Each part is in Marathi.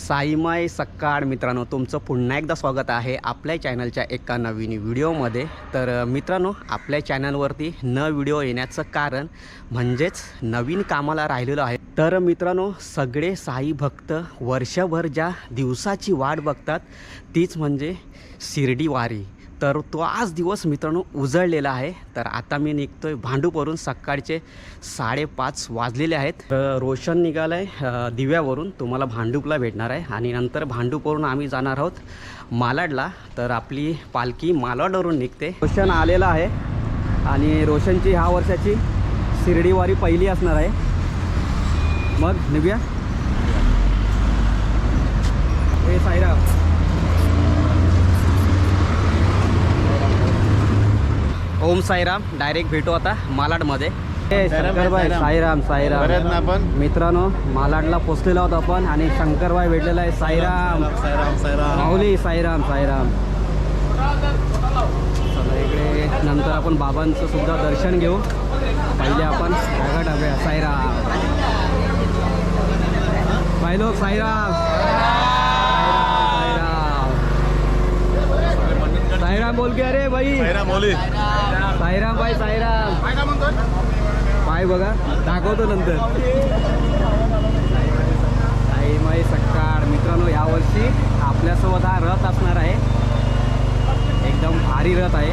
साईमय सक्काळ मित्रांनो तुमचं पुन्हा एकदा स्वागत आहे आपल्या चॅनलच्या एका नवीन व्हिडिओमध्ये. तर मित्रांनो आपल्या चॅनलवरती न व्हिडिओ येण्याचं कारण म्हणजेच नवीन कामाला राहिलेलो आहे. तर मित्रांनो सगळे साई भक्त वर्षभर ज्या दिवसाची वाट बघतात तीच म्हणजे शिर्डी वारी तर तो आज दिवस मित्रांनो उजळलेला आहे. तर आता मी निघतोय भांडूपवरून. सकाळचे साडेपाच वाजलेले आहेत. तर रोशन निघालं आहे दिव्यावरून. तुम्हाला भांडूपला भेटणार आहे. आणि नंतर भांडूपवरून आम्ही जाणार आहोत मालाडला. तर आपली पालखी मालाडवरून निघते. रोशन आलेला आहे. आणि रोशनची ह्या वर्षाची शिर्डीवारी पहिली असणार आहे. मग निघूया. हे साईराम. ओम साईराम डायरेक्ट भेटू आता मालाडमध्ये. शंकरबाई साईराम साईराम. मित्रांनो मालाडला पोचलेलो आहोत आपण आणि शंकरबाई भेटलेला आहे. साईराम. साईराम साईराम माऊली साईराम साईराम. इकडे नंतर आपण बाबांचं सुद्धा दर्शन घेऊ. पहिले आपण टाकूया साईराम. पाहिलो साईराम. साईराम बोल के अरे भाई। साईराम मौली साईराम बाई साईराम. पाय बघा दाखवतो नंतर. आई माई सकाळ. मित्रांनो यावर्षी आपल्यासोबत हा रथ असणार आहे. एकदम भारी रथ आहे.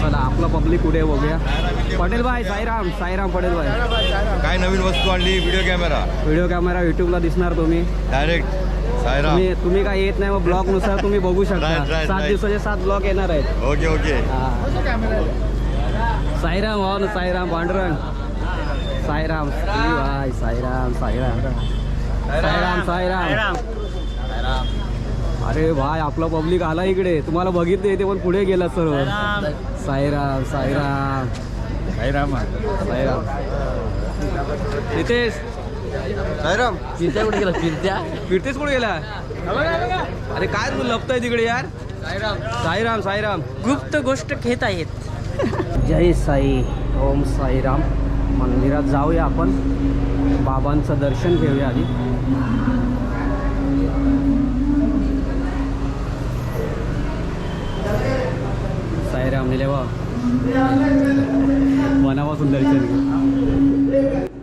चला आपलं पब्लिक कुठे बघूया. पटेल भाई साईराम साईराम पटेल भाई. काय नवीन वस्तू आणली? व्हिडिओ कॅमेरा व्हिडिओ कॅमेरा युट्यूबला दिसणार तुम्ही. डायरेक्ट तुम्ही तुम्ही काय येत नाही मग ब्लॉगनुसार तुम्ही बघू शकता. सात. दिवसाचे सात ब्लॉग येणार आहेत. Okay okay. साईराम हो ना साईराम पांडुरंग. साईराम भाई साईराम साईराम साईराम साईराम अरे भाई आपला पब्लिक आला इकडे. तुम्हाला बघितले ते पण पुढे गेला सर्व. साईराम साईराम साईराम साईराम नितेश साईराम? फिरत्या कुठे गेला? फिरत्या? फिरतेच कुठे गेला? अरे काय तू लपताय तिकडे यार? साईराम साईराम. गुप्त गोष्ट घेत आहेत. जय साई ओम साईराम. मंदिरात जाऊया आपण. बाबांचं दर्शन घेऊया आधी. साईराम निलेवा मनापासून दर्शन घेऊ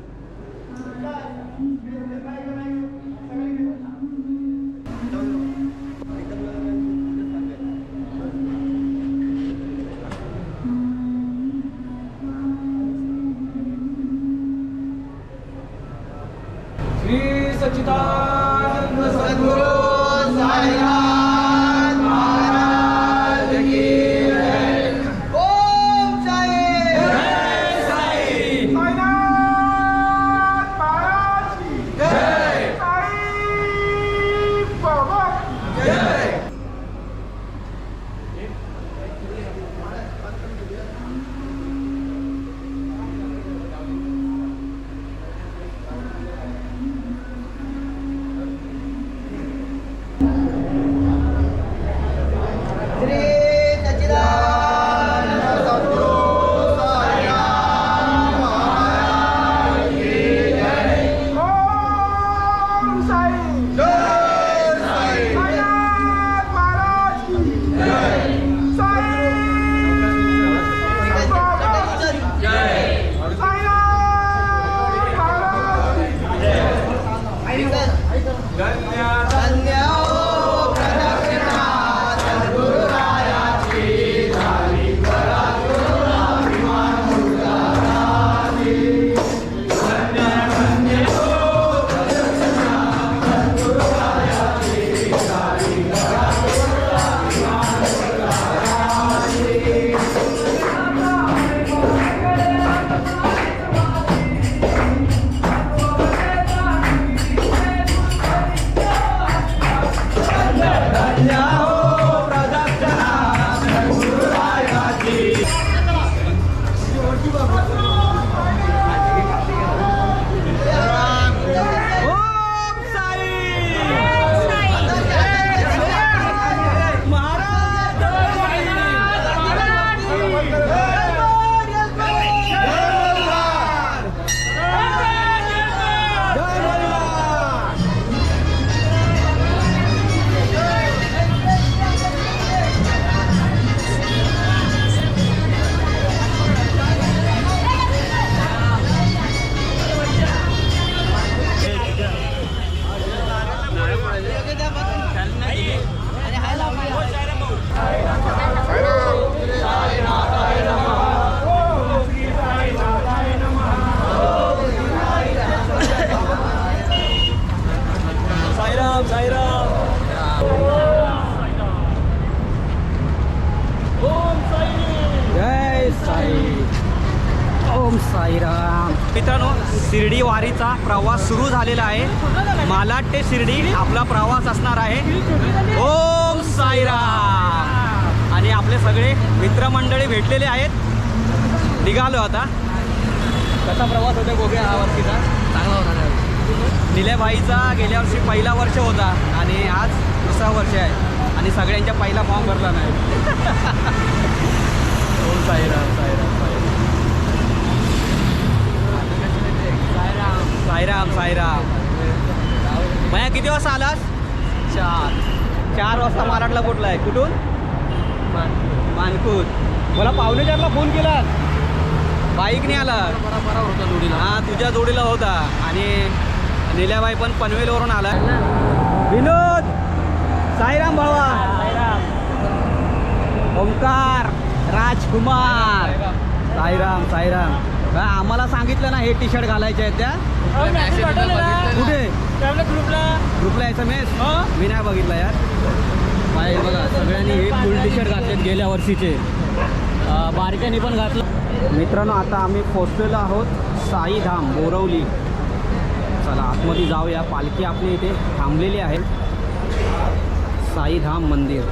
सुरू झालेला आहे. मालाड ते शिर्डी आपला प्रवास असणार आहे. ओम साईराम. आणि आपले सगळे मित्रमंडळी भेटलेले आहेत. निघालो आता. कसा प्रवास होता बघूया हा वर्षीचा चांगला होता निल्याबाईचा गेल्या वर्षी पहिला वर्ष होता आणि आज दुसरा वर्ष आहे. आणि सगळ्यांच्या पहिला फॉर्म भरला नाही. ओम साईराम. साईराम साईराम. साईराम साईराम भया किती वाजता आलास? चार. चार वाजता माराडला कुठला आहे? कुठून? मानकूत मला पावणे चारला फोन केला बाईकने आला. हा तुझ्या जोडीला होता. आणि निल्याबाई पण पनवेलवरून आला. विनोद! साईराम भावा. ओंकार राजकुमार. साईराम. साईराम आम्हाला सांगितलं ना हे टी शर्ट घालायचे आहेत त्या. कुठे? ग्रुपला. एस एम एस मी नाही बघितलं यार. बाहेर बघा सगळ्यांनी हे फुल टी शर्ट घातलेत गेल्या वर्षीचे. बारक्यानी पण घातलं. मित्रांनो आता आम्ही पोचलेलो आहोत साईधाम बोरवली. चला आतमध्ये जाऊया. पालखी आपली इथे थांबलेली आहे. साईधाम मंदिर.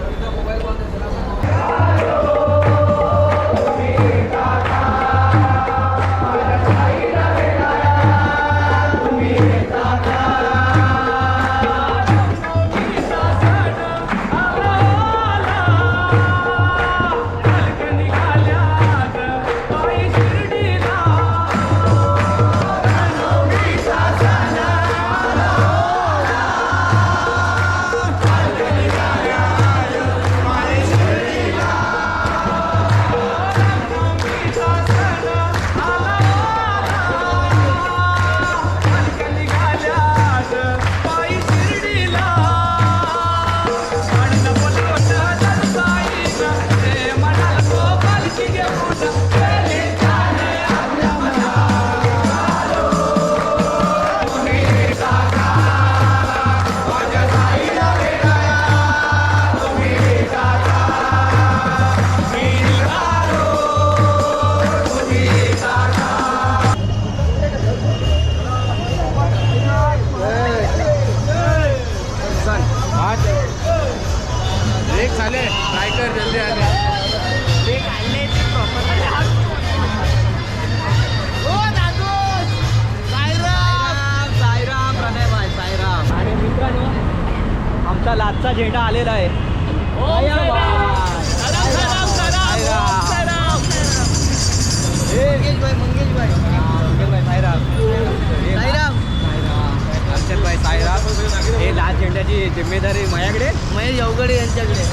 महेश अवघडे यांच्याकडे.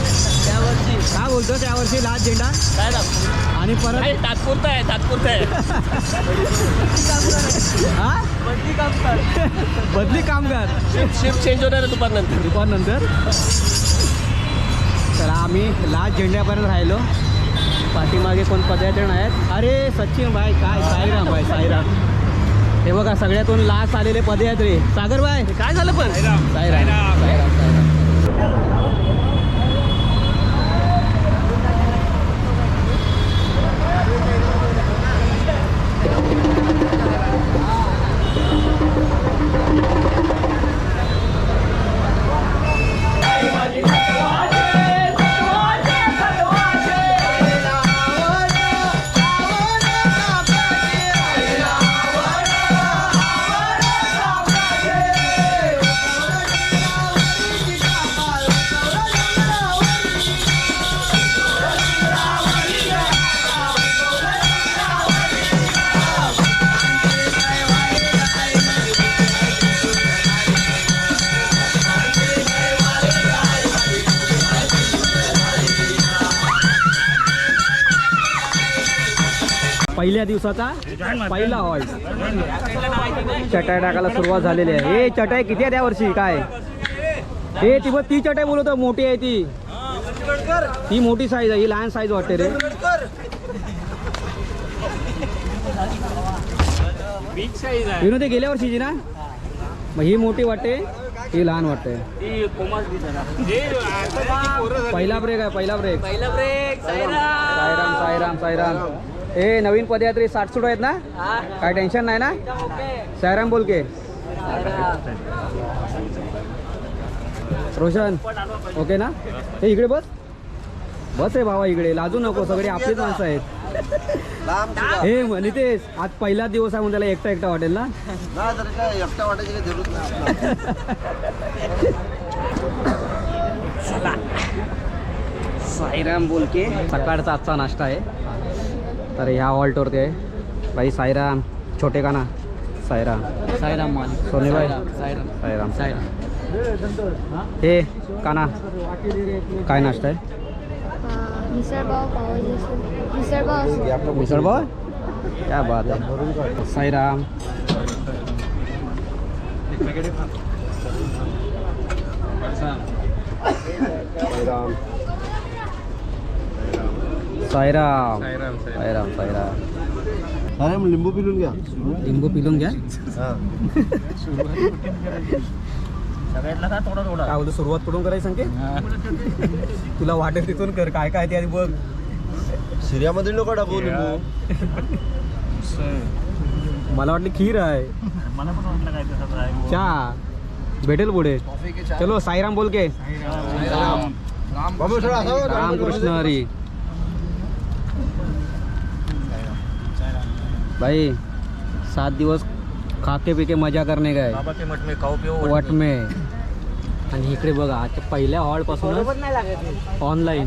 त्यावरची काय बोलतो त्यावर्षी लाल झेंडा. काय आणि परत तात्पुरता आहे तात्पुरता आहे. हा? बदली काम कर बदली कामगार. शिफ्ट शिफ्ट चेंज होणार आहे दुपारनंतर. दुपारनंतर. तर आम्ही लास्ट झेंड्यापर्यंत राहिलो. पाठीमागे कोण पदयात्रण आहेत? अरे सचिन भाई काय? साईराम भाई साईराम. हे बघा सगळ्यातून लास्ट आलेले पदयात्री. सागर भाई. काय झालं पण? साईराम. साईराम. दिवसाचा पहिला हॉल्ट चटाई टाकायला सुरुवात झालेली आहे. हे चटाई किती आहे त्या वर्षी? काय? हे ती बघ ती चटाई बोलत मोठी आहे ती. ती मोठी साईज आहे ही लहान साईज वाटते रे. विनोद हे गेल्या वर्षीची ना? मग ही मोठी वाटते ही लहान वाटते. ती पहिला ब्रेक आहे पहिला ब्रेक पहिला ब्रेक साईराम साईराम साईराम ए नवीन पदयात्री साठ सुट आहेत ना? काय टेन्शन नाही ना? सायराम बोलके. रोशन ओके ना? हे इकडे बस. बस आहे बाबा इकडे. लाजू नको सगळी आपलीच माणसं आहेत. हे नितेश आज पहिला दिवस आहे म्हणून त्याला एकटा एकटा वाटेल ना? एकटा वाटायची साईराम बोलके. सकाळचा आजचा नाश्ता आहे. तर ह्या हॉल्टवरती आहे. बाई साईराम छोटे काना साईराम. साईराम मान सोनेबाई. साईराम साईराम. साईराम. हे काना काय नाश्ता आहे? मिसळपाव पावभाजी मिसळपाव असेल मिसळ भाव? क्या बात आहे. साईराम. साईराम. साईराम. साईराम अरे मग लिंबू पिलून घ्या. लिंबू पिलून घ्या? हा. काय बोलतो सुरुवात कुठून करायची संकेत? तुला वाटेल तिथून कर काय काय ते आधी बघ. शिर्यामध्ये नको टाकू लिंबू. मला वाटलं खीर आहे. चहा भेटेल पुढे. चलो साईराम बोल के. थोडा. रामकृष्ण हरी. भाई सात दिवस खाके पिके मजा करणे काय? बाबा के मठ में वट में आणि इकडे बघा आता पहिल्या हॉलपासून ऑनलाईन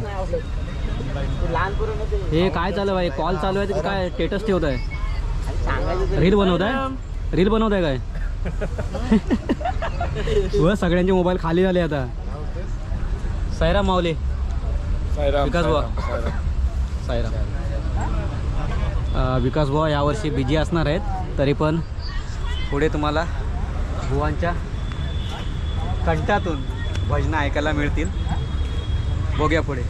हे काय चालू आहे कॉल चालू आहे काय स्टेटस ठेवत आहे रील बनवत आहे. रील बनवत आहे काय? व सगळ्यांचे मोबाईल खाली झाले आता. सायराम माऊली. विकास बुवा. सायराम अं, विकास बुवा यावर्षी बिझी असणार आहेत तरी पण पुढे तुम्हाला बुवांच्या कंठातून भजनं ऐकायला मिळतील. बघूया पुढे.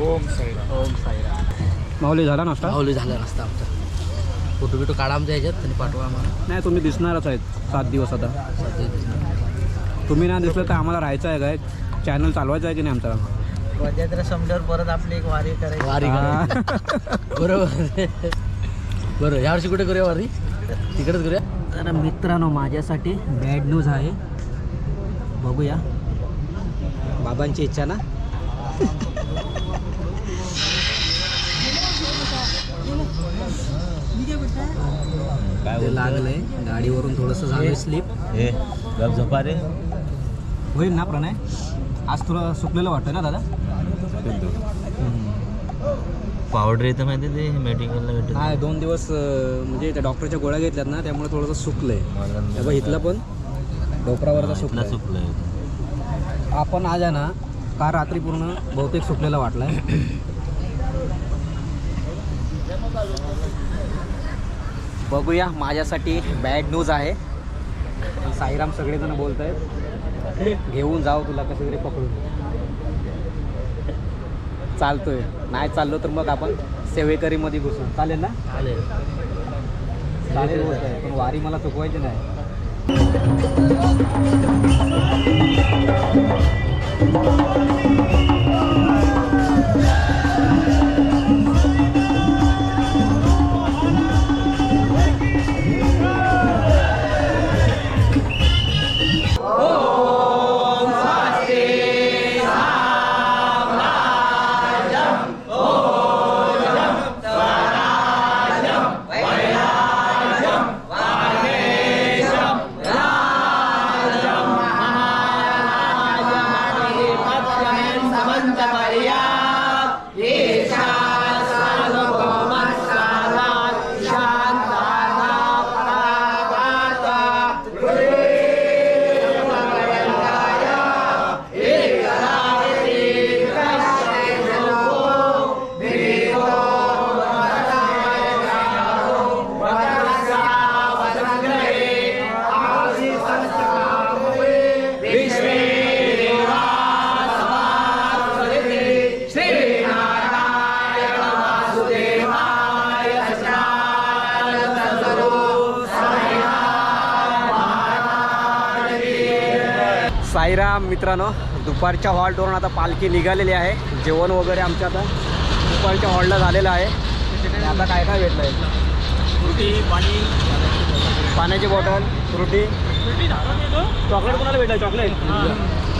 ओम साईराम. ओम साईराम. माऊली झाला नाश्ता? माऊली झाला रस्ता आमचा. फोटो बिटो काढा आमच्या ह्याच्यात आणि पाठवा आम्हाला. नाही तुम्ही दिसणारच आहेत. सात दिवस आता. तुम्ही नाही दिसलं तर आम्हाला राहायचं आहे काय? चॅनल चालवायचं आहे की नाही आमचा? पदयात्रा संपल्यावर परत आपली एक वारी करायची. वारी हा. करायची. बरोबर बरोबर यावर्षी कुठे करूया वारी? तिकडेच करूया? तर मित्रांनो माझ्यासाठी बॅड न्यूज आहे. बघूया. बाबांची इच्छा ना? काय लागलंय. गाडीवरून थोडंसं झालंय स्लिप हे गप झोपा रे. होईल ना प्रणय? आज तुला सुकलेलं वाटतं ना दादा? पावडर येतं माहिती ते? मेडिकलला भेटत. हा दोन दिवस म्हणजे त्या डॉक्टरच्या गोळ्या घेतल्यात ना त्यामुळे थोडंसं सुकलंय. तेव्हा इथलं पण डोपरावरचा सुकलं चुकलंय आपण आज आहे ना कार रात्री पूर्ण बहुतेक सुकलेला वाटलाय. बघूया माझ्यासाठी बॅड न्यूज आहे. साईराम सगळेजण बोलत आहेत घेऊन जाऊ तुला कसं तरी पकडून. चालतोय. नाही चाललो तर मग आपण सेवेकरीमध्ये घुसू. चालेल ना? चालेल. चालेल पण वारी मला चुकवायची नाही. मित्रांनो दुपारच्या हॉल्टवरून आता पालखी निघालेली आहे. जेवण वगैरे आमच्या आता दुपारच्या हॉलला झालेलं आहे. आता काय काय भेटलंय? फ्रुटी पाणी. पाण्याची बॉटल फ्रुटी. चॉकलेट कोणाला भेटलंय? चॉकलेट.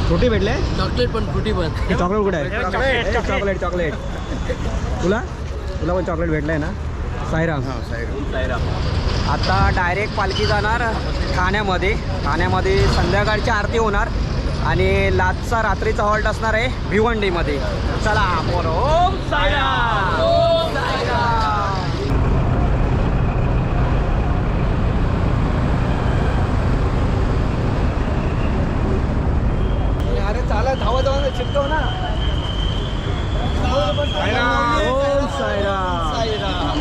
फ्रुटी भेटले चॉकलेट पण फ्रुटी पण. चॉकलेट कुठे आहे? चॉकलेट चॉकलेट तुला? तुला पण चॉकलेट भेटलंय ना? साईराम. आता डायरेक्ट पालखी जाणार ठाण्यामध्ये. ठाण्यामध्ये संध्याकाळची आरती होणार. आणि लाचचा रात्रीचा हॉल्ट असणार आहे भिवंडीमध्ये. चला ओम अरे चाला धावा धावा चिपकव ना ओम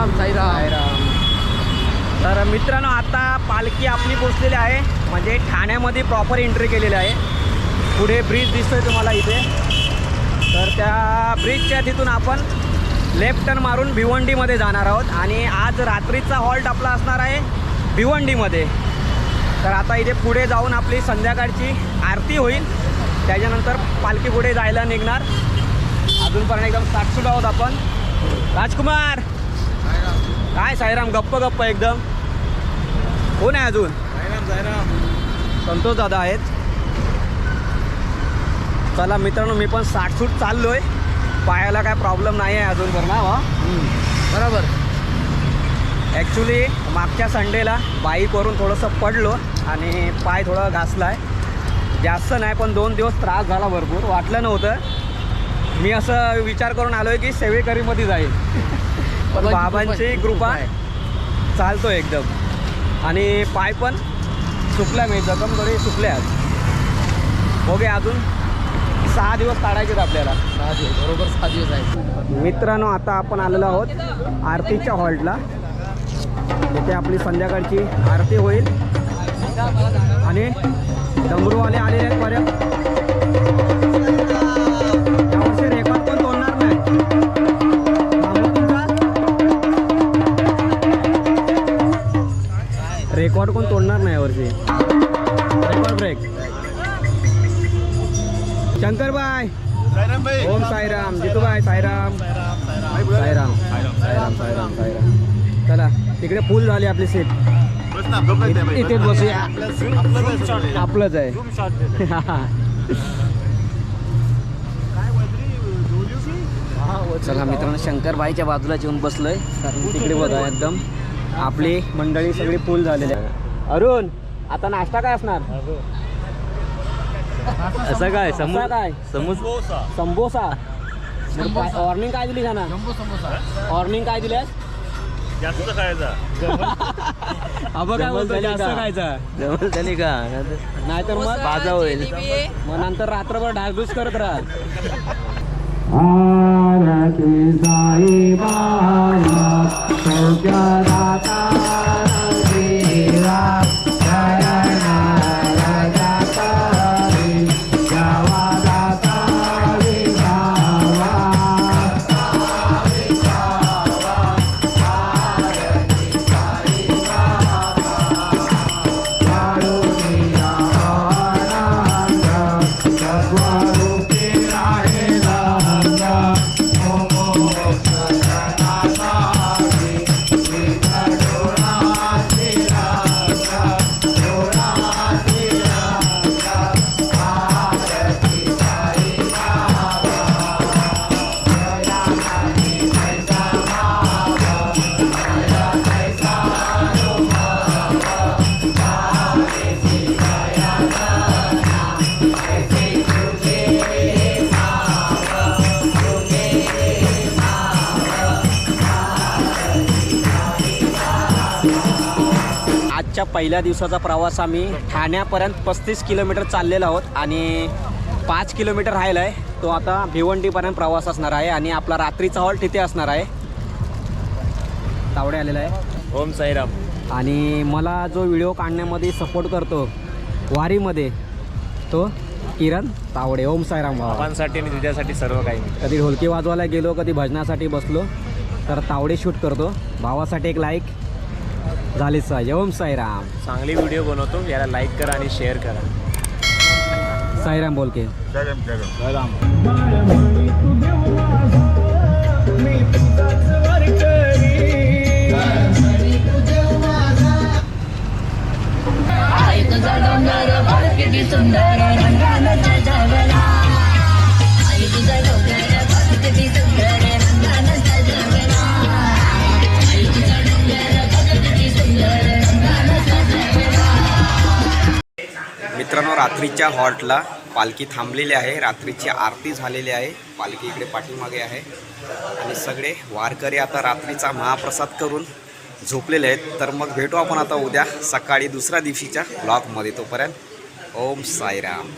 साईराम साईराम. साईराम. तर मित्रांनो आता पालखी आपली पोचलेली आहे. म्हणजे ठाण्यामध्ये प्रॉपर एंट्री केलेली आहे. पुढे ब्रिज दिसतोय तुम्हाला इथे. तर त्या ब्रिजच्या तिथून आपण लेफ्ट टर्न मारून भिवंडीमध्ये जाणार आहोत. आणि आज रात्रीचा हॉल्ट आपला असणार आहे भिवंडीमध्ये. तर आता इथे पुढे जाऊन आपली संध्याकाळची आरती होईल. त्याच्यानंतर पालखी पुढे जायला निघणार. अजूनपर्यंत एकदम साक्षूट आहोत आपण. राजकुमार! काय साईराम गप्प गप्प एकदम. कोण आहे अजून? संतोष दादा आहेत. चला मित्रांनो मी पण साठसूट चाललोय. पायाला काय प्रॉब्लेम नाही आहे अजून तर ना वा बरोबर. ॲक्च्युली मागच्या संडेला बाईकवरून थोडंसं पडलो आणि पाय थोडा घासला आहे जास्त नाही पण दोन दिवस त्रास झाला भरपूर. वाटलं नव्हतं. मी असं विचार करून आलो आहे की सेवेकरीमध्ये जाईल. पण बाबांची कृपा चालतो एकदम. आणि पाय पण सुकल्या मी जखम थोडी सुकल्यात बघूया अजून सहा दिवस काढायचे आहेत आपल्याला. सहा दिवस बरोबर सहा दिवस आहे मित्रांनो आता आपण आलेलो आहोत आरतीच्या हॉल्टला इथे आपली संध्याकाळची आरती होईल. आणि डमरूवाले आलेले आहेत पर्यंत रेकॉर्ड कोण तोडणार नाही यावर्षी. रेकॉर्ड ब्रेक शंकरबाय ओम साईराम. जितूबाई साईराम. साईराम. साईराम साईराम साईराम. चला तिकडे फुल झाली आपली सीट इथेच बसूया. आपलंच आहे. चला मित्रांनो शंकरबाईच्या बाजूला येऊन बसलोय. कारण तिकडे बघा एकदम. आपली मंडळी सगळी फुल झालेली आहे. अरुण आता नाश्ता काय असणार? असं काय? समोसा काय? समोसा संबोसा ऑर्निंग काय दिली समोसा. ऑर्निंग काय दिल्यास जास्त खायचा. का? नाहीतर मग बाजा होईल. मग नंतर रात्रभर ढासडूस करत राहा साई बाया सौख्यदाता आजच्या पहिल्या दिवसाचा प्रवास आम्ही ठाण्यापर्यंत पस्तीस किलोमीटर चाललेलो आहोत आणि पाच किलोमीटर राहिला आहे तो आता भिवंडीपर्यंत प्रवास असणार आहे आणि आपला रात्रीचा हॉल तिथे असणार आहे. तावडे आलेला आहे. ओम साईराम. आणि मला जो व्हिडिओ काढण्यामध्ये सपोर्ट करतो वारीमध्ये तो किरण तावडे. ओम साईराम भावा. बाबांसाठी आणि तुझ्यासाठी सर्व काही. कधी ढोलकी वाजवायला गेलो कधी भजनासाठी बसलो तर तावडे शूट करतो. भावासाठी एक लाईक झालीच पाहिजे ओम साईराम. चांगली व्हिडिओ बनवतो याला लाईक करा आणि शेअर करा. साईराम बोलके. मित्रांनो रात्रीच्या हॉल्टला पालखी थांबलेली आहे. रात्रीची आरती झालेली आहे. पालखी इकडे पाठीमागे आहे. आणि सगळे वारकरी आता रात्रीचा महाप्रसाद करून झोपलेले आहेत. तर मग भेटू आपण आता उद्या सकाळी दुसऱ्या दिवशीच्या ब्लॉगमध्ये तोपर्यंत. ओम साईराम.